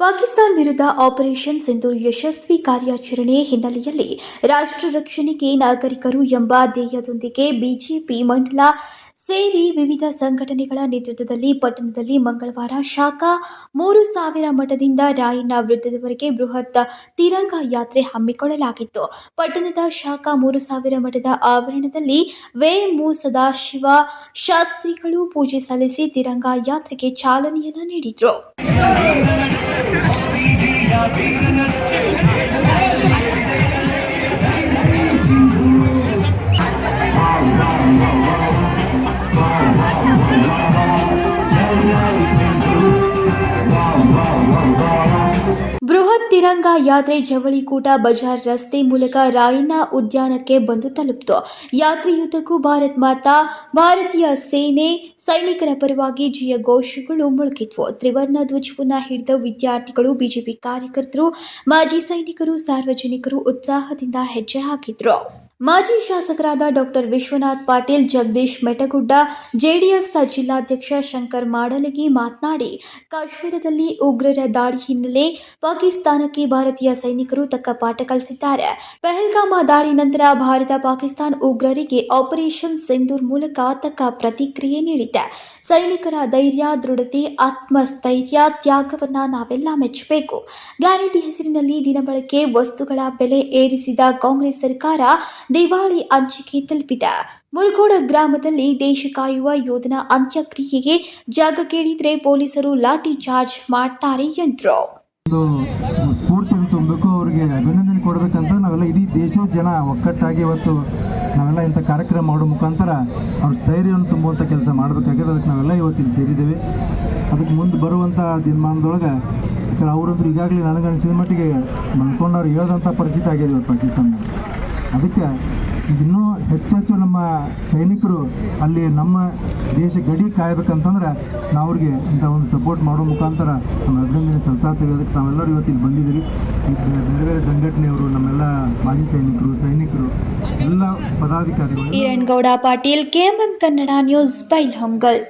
ಪಾಕಿಸ್ತಾನ ವಿರುದ್ಧ ಆಪರೇಷನ್ ಸಿಂಧು ಯಶಸ್ವಿ ಕಾರ್ಯಾಚರಣೆ ಹಿನ್ನೆಲೆಯಲ್ಲಿ ರಾಷ್ಟ್ರ ರಕ್ಷಣೆಗೆ ನಾಗರಿಕರು ಎಂಬ ಧ್ಯೇಯದೊಂದಿಗೆ ಬಿಜೆಪಿ ಮಂಡಲ ಸೇರಿ ವಿವಿಧ ಸಂಘಟನೆಗಳ ನೇತೃತ್ವದಲ್ಲಿ ಪಟ್ಟಣದಲ್ಲಿ ಮಂಗಳವಾರ ಶಾಖಾ ಮೂರು ಸಾವಿರ ಮಠದಿಂದ ರಾಯಣ್ಣ ವೃತ್ತದವರೆಗೆ ಬೃಹತ್ ತಿರಂಗ ಯಾತ್ರೆ ಹಮ್ಮಿಕೊಳ್ಳಲಾಗಿತ್ತು. ಪಟ್ಟಣದ ಶಾಖಾ ಮೂರು ಸಾವಿರ ಮಠದ ಆವರಣದಲ್ಲಿ ವೇ ಮು ಸದಾಶಿವ ಶಾಸ್ತ್ರಿಗಳು ಪೂಜೆ ಸಲ್ಲಿಸಿ ತಿರಂಗ ಯಾತ್ರೆಗೆ ಚಾಲನೆಯನ್ನು ನೀಡಿದರು. ಬೃಹತ್ ತಿರಂಗ ಯಾತ್ರೆ ಜವಳಿಕೂಟ ಬಜಾರ್ ರಸ್ತೆ ಮೂಲಕ ರಾಯಣ್ಣ ಉದ್ಯಾನಕ್ಕೆ ಬಂದು ತಲುಪಿತು. ಯಾತ್ರೆಯುದ್ದಕ್ಕೂ ಭಾರತ್ ಮಾತಾ, ಭಾರತೀಯ ಸೇನೆ ಸೈನಿಕರ ಪರವಾಗಿ ಜಯ ಘೋಷಗಳು ಮುಳುಗಿದ್ವು. ತ್ರಿವರ್ಣ ಧ್ವಜವನ್ನು ಹಿಡಿದ ವಿದ್ಯಾರ್ಥಿಗಳು, ಬಿಜೆಪಿ ಕಾರ್ಯಕರ್ತರು, ಮಾಜಿ ಸೈನಿಕರು, ಸಾರ್ವಜನಿಕರು ಉತ್ಸಾಹದಿಂದ ಹೆಜ್ಜೆ ಹಾಕಿದ್ರು. ಮಾಜಿ ಶಾಸಕರಾದ ಡಾಕ್ಟರ್ ವಿಶ್ವನಾಥ್ ಪಾಟೀಲ್, ಜಗದೀಶ್ ಮೆಟಗುಡ್ಡ, ಜೆಡಿಎಸ್ ಜಿಲ್ಲಾಧ್ಯಕ್ಷ ಶಂಕರ್ ಮಾಡಲಗಿ ಮಾತನಾಡಿ, ಕಾಶ್ಮೀರದಲ್ಲಿ ಉಗ್ರರ ದಾಳಿ ಹಿನ್ನೆಲೆ ಪಾಕಿಸ್ತಾನಕ್ಕೆ ಭಾರತೀಯ ಸೈನಿಕರು ತಕ್ಕ ಪಾಠ ಕಲಿಸಿದ್ದಾರೆ. ಪೆಹಲ್ಗಾಮ ದಾಳಿ ನಂತರ ಭಾರತ ಪಾಕಿಸ್ತಾನ ಉಗ್ರರಿಗೆ ಆಪರೇಷನ್ ಸಿಂಧೂರ್ ಮೂಲಕ ತಕ್ಕ ಪ್ರತಿಕ್ರಿಯೆ ನೀಡಿದೆ. ಸೈನಿಕರ ಧೈರ್ಯ, ದೃಢತೆ, ಆತ್ಮಸ್ಥೈರ್ಯ, ತ್ಯಾಗವನ್ನ ನಾವೆಲ್ಲ ಮೆಚ್ಚಬೇಕು. ಗ್ಯಾರಂಟಿ ಹೆಸರಿನಲ್ಲಿ ದಿನಬಳಕೆ ವಸ್ತುಗಳ ಬೆಲೆ ಏರಿಸಿದ ಕಾಂಗ್ರೆಸ್ ಸರ್ಕಾರ ದಿವಾಳಿ ಅಂಚಿಗೆ ತಲುಪಿದೆ. ಮುರುಗೋಡ ಗ್ರಾಮದಲ್ಲಿ ದೇಶ ಕಾಯುವ ಯೋಧನ ಅಂತ್ಯಕ್ರಿಯೆಗೆ ಜಾಗ ಕೇಳಿದ್ರೆ ಪೊಲೀಸರು ಲಾಠಿ ಚಾರ್ಜ್ ಮಾಡ್ತಾರೆ ಎಂದರು. ಸ್ಫೂರ್ತಿಯನ್ನು ತುಂಬಬೇಕು ಅವರಿಗೆ ಅಭಿನಂದನೆ ಕೊಡಬೇಕಂತ ನಾವೆಲ್ಲ ಇಡೀ ದೇಶದ ಜನ ಒಕ್ಕಟ್ಟಾಗಿ ಇವತ್ತು ನಾವೆಲ್ಲ ಇಂಥ ಕಾರ್ಯಕ್ರಮ ಮಾಡೋ ಮುಖಾಂತರ ಅವ್ರ ಸ್ಥೈರ್ಯವನ್ನು ತುಂಬುವಂಥ ಕೆಲಸ ಮಾಡಬೇಕಾಗಿದೆ. ಅದಕ್ಕೆ ನಾವೆಲ್ಲ ಇವತ್ತಿಲ್ಲಿ ಸೇರಿದ್ದೇವೆ. ಅದಕ್ಕೆ ಮುಂದೆ ಬರುವಂಥ ದಿನಮಾನದೊಳಗೆ ಅವರಂತೂ ಈಗಾಗಲೇ ನನಗನಿಸಿದ ಮಟ್ಟಿಗೆ ಮಲ್ಕೊಂಡವ್ರು ಹೇಳ್ದಂಥ ಪರಿಸ್ಥಿತಿ ಆಗಿದೆ ಪಾಕಿಸ್ತಾನ ಅದಕ್ಕೆ ಇನ್ನೂ ಹೆಚ್ಚೆಚ್ಚು ನಮ್ಮ ಸೈನಿಕರು ಅಲ್ಲಿ ನಮ್ಮ ದೇಶ ಗಡಿ ಕಾಯಬೇಕಂತಂದ್ರೆ ನಾವು ಅವ್ರಿಗೆ ಇಂಥ ಒಂದು ಸಪೋರ್ಟ್ ಮಾಡೋ ಮುಖಾಂತರ ನಮ್ಮ ಅಭಿನಂದನೆ ಸಲ್ಲಿಸಾತೀವಿ ಅದಕ್ಕೆ ನಾವೆಲ್ಲರೂ ಇವತ್ತು ಇಲ್ಲಿ ಬಂದಿದ್ದೀವಿ ಬೇರೆ ಬೇರೆ ಸಂಘಟನೆಯವರು, ನಮ್ಮೆಲ್ಲ ಮಾಜಿ ಸೈನಿಕರು ಸೈನಿಕರು, ಎಲ್ಲ ಪದಾಧಿಕಾರಿಗಳು. Eerangouda Patil, KMM Kannada news, Bailhongal.